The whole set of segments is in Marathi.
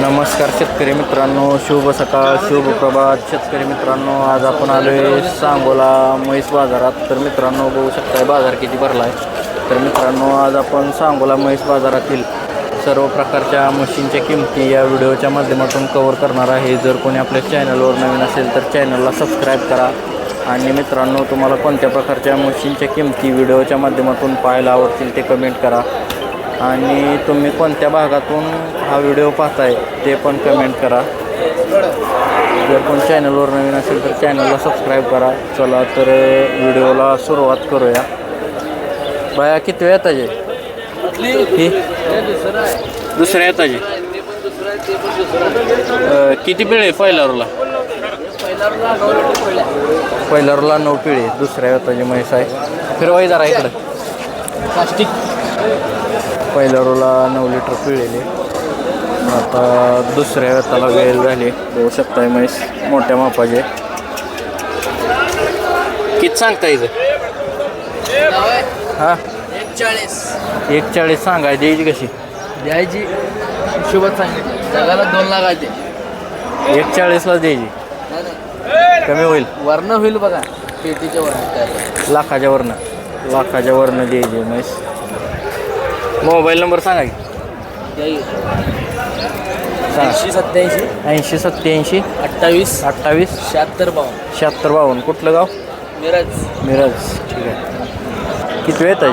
नमस्कार शेतकरी मित्रांनो शुभ सकाळ शुभ प्रभात. शेतकरी मित्रांनो आज आपण आलो आहे सांगोला म्हैस बाजारात. तर मित्रांनो बघू शकताय बाजार किती भरला आहे तर मित्रांनो आज आपण सांगोला म्हैस बाजारातील सर्व प्रकारच्या मशीनच्या किमती या व्हिडिओच्या माध्यमातून कवर करणार आहे. जर कोणी आपल्या चॅनलवर नवीन असेल तर चॅनलला सबस्क्राईब करा. आणि मित्रांनो तुम्हाला कोणत्या प्रकारच्या मशीनच्या किमती व्हिडिओच्या माध्यमातून पाहायला आवडतील ते कमेंट करा. आणि तुम्ही कोणत्या भागातून हा व्हिडिओ पाहताय ते पण कमेंट करा. जर कोण चॅनलवर नवीन असेल तर चॅनलला सबस्क्राईब करा. चला तर व्हिडिओला सुरुवात करूया. बाया किती वेळ येताजे ही? दुसऱ्या येताजे किती पिळे आहे पहिल्यावरला? नऊ पिळे दुसऱ्या येताची म्हैस आहे. फिरवाई जरा इकडं. प्लास्टिक पहिल्या रोला नऊ लिटर पिळलेले. आता दुसऱ्या वेताला वेळ झाली. बघू शकताय म्हैस. मोठ्या मापाचे. किती सांगता इथं? हा? एकचाळीस. एक चाळीस सांगाय द्यायची कशी? द्यायची. हिशोबात सांगितलं जगाला दोन लागायचे एक चाळीसला द्यायची. कमी होईल. वर्ण होईल बघा. पेटीच्या वर्ण लाखाच्या वरनं. लाखाच्या वरनं द्यायची म्हैस. मोबाईल नंबर सांगा की. ऐंशी सत्याऐंशी ऐंशी सत्याऐंशी अठ्ठावीस. अठ्ठावीस. शहात्तर बावन्न. शहात्तर बावन्न. कुठलं गाव? मिरज. मिरज. ठीक आहे. किती वेळ आहे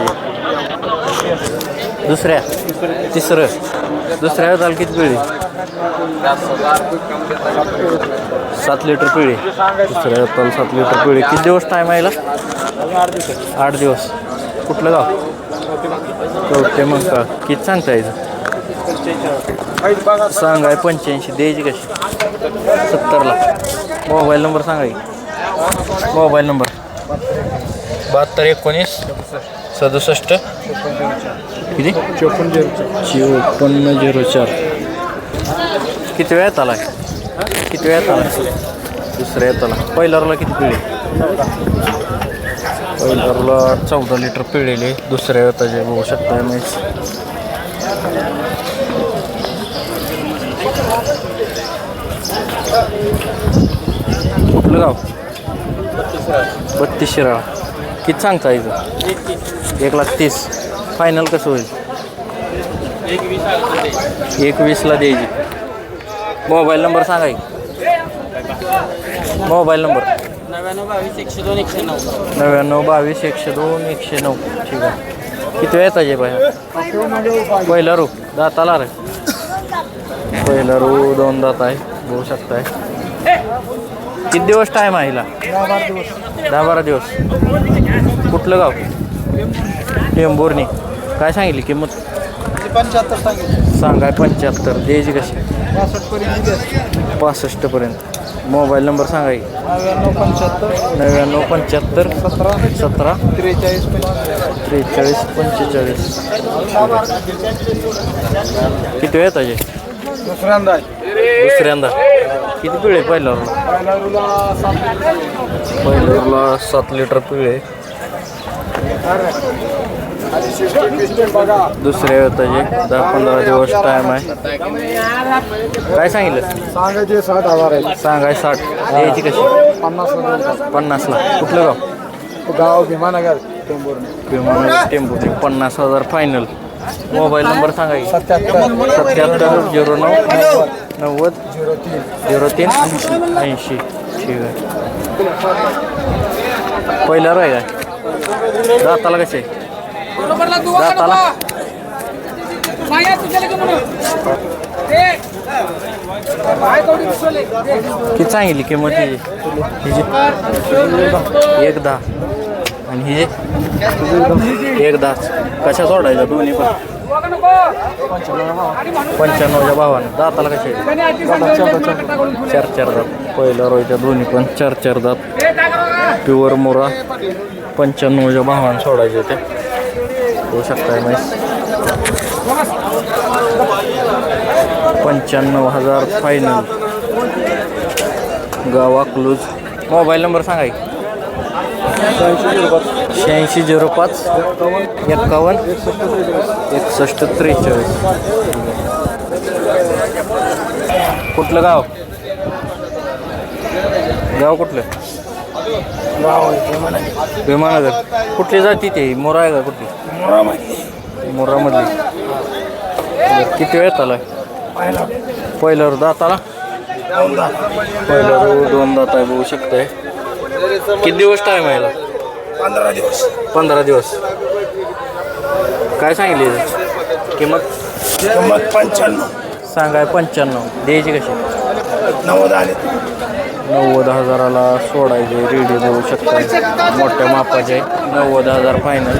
दुसऱ्या. तिसरं. दुसऱ्या वेळाला किती पिढी सात लिटर पिढी दुसऱ्या वेळाला सात लिटर पिढी किती दिवस टाईम आहे याला? आठ दिवस. कुठलं गाव? कवटे मग का किती सांगता यायचं सांगाय पंच्याऐंशी द्यायची कशी? सत्तरला. मोबाईल नंबर सांगा मोबाईल नंबर. बहात्तर एकोणीस सदुसष्ट. किती? चोपन्न झिरो चोपन्न झिरो चार. किती वेळात आला किती वेळात आला दुसऱ्या येत आला पहिल्या रोला किती पिळे पहिल्याला चौदा लिटर पिळेले दुसऱ्या येताचे बघू शकता म्हैस कुठलं गाव? बत्तीस शिराळा. किती सांगता इथं? एक लाख तीस. फायनल कसं होईल? एक वीसला द्यायची. मोबाईल नंबर सांगा मोबाईल नंबर नव्याण्णव बावीस एकशे दोन एकशे नऊ. नव्याण्णव बावीस एकशे दोन एकशे नऊ. ठीक आहे. किती वेळ येताचे बाहेर? पहिला रू दाताला रे. पहिला रू दोन दात आहे. बघू शकताय. किती दिवस टाईम आहे हिला? दहा बारा दिवस. कुठलं गाव? टेंभुर्णी काय सांगितली किंमत? पंच्याहत्तर सांगितलं. सांगाय पंच्याहत्तर. द्यायची कशी? पासष्ट पर्यंत पासष्टपर्यंत. मोबाईल नंबर सांगा की. नव्याण्णव पंच्याहत्तर नव्याण्णव पंच्याहत्तर सतरा सतरा त्रेचाळीस त्रेचाळीस पंचेचाळीस. किती वेळ ताजे दुसऱ्यांदा. आहे दुसऱ्यांदा. किती पिळे पहिल्या पहिला रुला सात पहिल्याला सात लिटर पिळे. बघा दुसऱ्या वेताचे दहा पंधरा दिवस टाईम आहे. काय सांगितलं? सांगायचे साठ हजार आहे सांगाय साठ. द्यायची कशी? पन्नास पन्नासला. कुठलं गाव? गाव भीमानगर टेम्पो पन्नास हजार फायनल मोबाईल नंबर सांगा सत्याहत्तर सत्याहत्तर झिरो नऊ नव्वद झिरो तीन झिरो तीन ऐंशी. ठीक आहे. पहिला राय काय? दाताला कसे दाताला? किती सांगितली किंमत हिची हिची एक दहा आणि हिचे एक दहा कशा सोडायच्या दोन्ही पण? पंच्याण्णवच्या भावानं. दाताला कसे चार चार दात. पहिल्या रोयच्या दोन्ही पण. चार चार दात. प्युअर मोरा. पंच्याण्णवच्या भावानं सोडायचे ते होऊ शकताय म्हैस. पंच्याण्णव हजार फायनल गावा क्लूज मोबाईल नंबर सांगाय शहाऐंशी झिरो पाच. एकावन्न. एकसष्ट त्रेचाळीस. कुठलं गाव? गाव कुठलं? भीमानगर कुठली जाती ते? मोरा आहे का कुठली? मोरामधली. किती वेळ आलाय पहिल्यावर दात आला पहिल्यावर दोन दात आहे बघू शकताय. किती दिवस टाईम आहे? पंधरा दिवस. पंधरा दिवस. काय सांगितले? किंमत? किंमत पंच्याण्णव. सांगाय पंच्याण्णव. द्यायची कशी? नव्वद आले. नव्वद हजाराला सोडायचे रेडी देऊ शकता. मोठ्या मापाचे. नव्वद हजार फायनल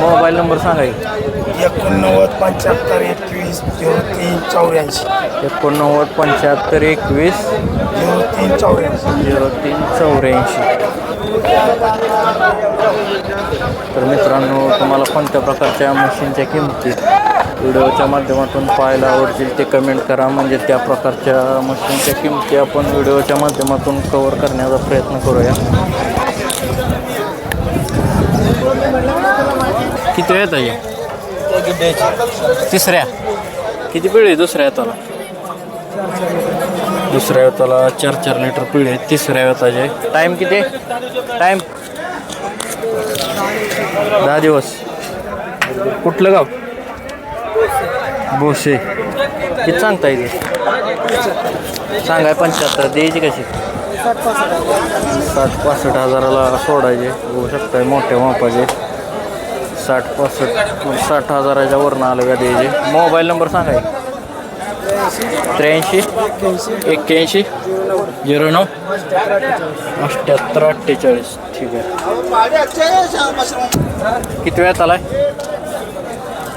मोबाईल नंबर सांगायचे एकोणनव्वद पंच्याहत्तर एकवीस झिरो तीन चौऱ्याऐंशी. एकोणनव्वद पंच्याहत्तर एकवीस झिरो तीन चौऱ्याऐंशी. झिरो तीन चौऱ्याऐंशी. तर मित्रांनो तुम्हाला कोणत्या प्रकारच्या मशीनच्या किमती? व्हिडिओच्या माध्यमातून पाहायला आवडतील ते कमेंट करा. म्हणजे त्या प्रकारच्या मशीनच्या किमती आपण व्हिडिओच्या माध्यमातून कवर करण्याचा प्रयत्न करूया. किती वेळ आहे तिसऱ्या. किती पिढी दुसऱ्या येताला दुसऱ्या वेताला चार चार लिटर पिळ आहे तिसऱ्या वेताचे टाईम किती? टाईम दहा दिवस. कुठलं गाव? बोसे किती सांगता येते सांगाय पंच्याहत्तर द्यायची कशी? साठ पासष्ट हजाराला सोडायचे होऊ शकताय मोठ्या मापाचे. साठ पासष्ट साठ हजाराच्या वरून आलं का द्यायचे. मोबाईल नंबर सांगाय. त्र्याऐंशी एक्क्याऐंशी झिरो नऊ अठ्ठ्याहत्तर अठ्ठेचाळीस. ठीक आहे. किती वेळात आलाय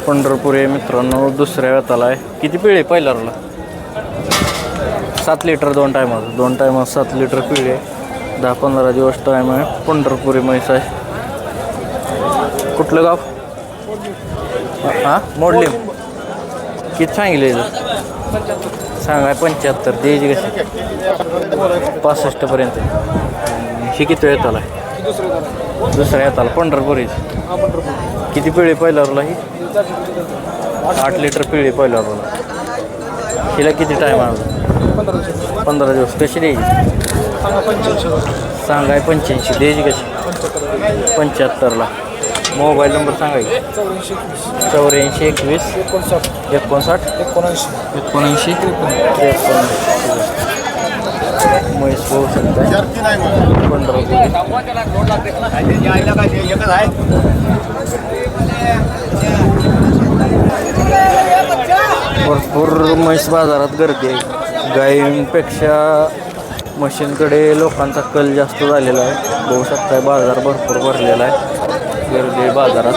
पंढरपूर आहे मित्रांनो दुसऱ्या वेळात आहे. किती पिळे पहिल्याला? सात लिटर दोन टायमाचं दोन टायमात सात लिटर पिळे. दहा पंधरा दिवस टाईम आहे. पंढरपुरी म्हैस आहे. कुठलं गाव? हां? मोडलीम. किती सांगितले सांगाय पंच्याहत्तर. द्यायची कशी? पासष्टपर्यंत हे किती वेळात आला दुसऱ्या येत आला पंढरपुरीच किती पिळे पहिल्या रोला ही? आठ लिटर पिळे पहिल्या रोला हिला किती टाईम आहे? पंधरा दिवस. कशी द्यायची? सांगाय पंच्याऐंशी. द्यायची कशी? पंच्याहत्तरला. मोबाईल नंबर सांगायची चौऱ्याऐंशी एकवीस. एकोणसाठ. एकोणसाठ. एकोणऐंशी एकोणऐंशी एकोणऐंशी म्हैस होऊ शकता पंधरा भरपूर म्हैस बाजारात गर्दी आहे. गायींपेक्षा मशीनकडे लोकांचा कल जास्त झालेला आहे. बघू शकता बाजार भरपूर भरलेला आहे. गर्दी आहे बाजारात.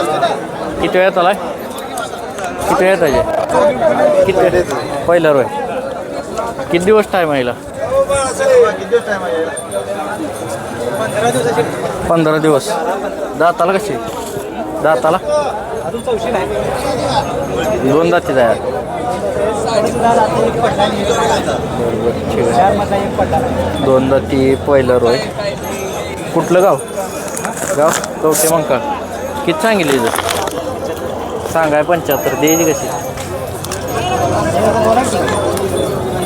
किती वेळात आलाय? किती वेळात आहे? किती वेळात? पहिला रोय. किती दिवस टाईम आहे पंधरा दिवस. दाताला कशी? दाताला? दोन दाती जाय आहे दोन दाती पहिलं रोय. कुठलं गाव? गाव? कवटे मंकाळ. किती सांगितली इथं? सांगाय पंच्याहत्तर. द्यायची कशी?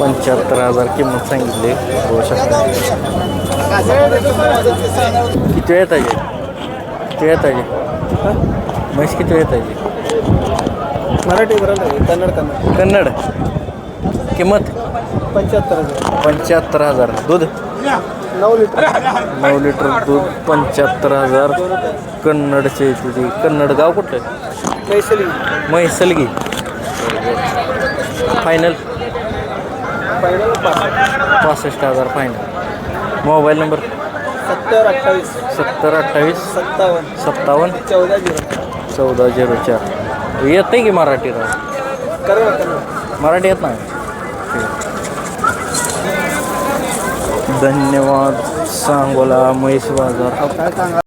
पंच्याहत्तर हजार किंमत सांगितली. होऊ शकता. किती वेळ आहे? किती वेळ आहे? म्हैस किती वेळ आहे? मराठी बरोबर कन्नड कन्नड. कन्नड. किंमत? पंच्याहत्तर हजार. पंच्याहत्तर हजार. दूध? नऊ लिटर. नऊ लिटर दूध पंच्याहत्तर हजार. कन्नडचे तुझी कन्नड गाव कुठलं कैसली म्हैसलगी. फायनल? फायनल पासष्ट हजार फायनल. Mobile number? सत्तर अठ्ठावीस. सत्तर अठ्ठावीस. सत्तावन्न. सत्तावन्न. चौदा झिरो. चौदा झिरो चार. येतं की मराठी राव? करा मराठी येत नाही? धन्यवाद. सांगोला म्हैस बाजार. काय सांगा?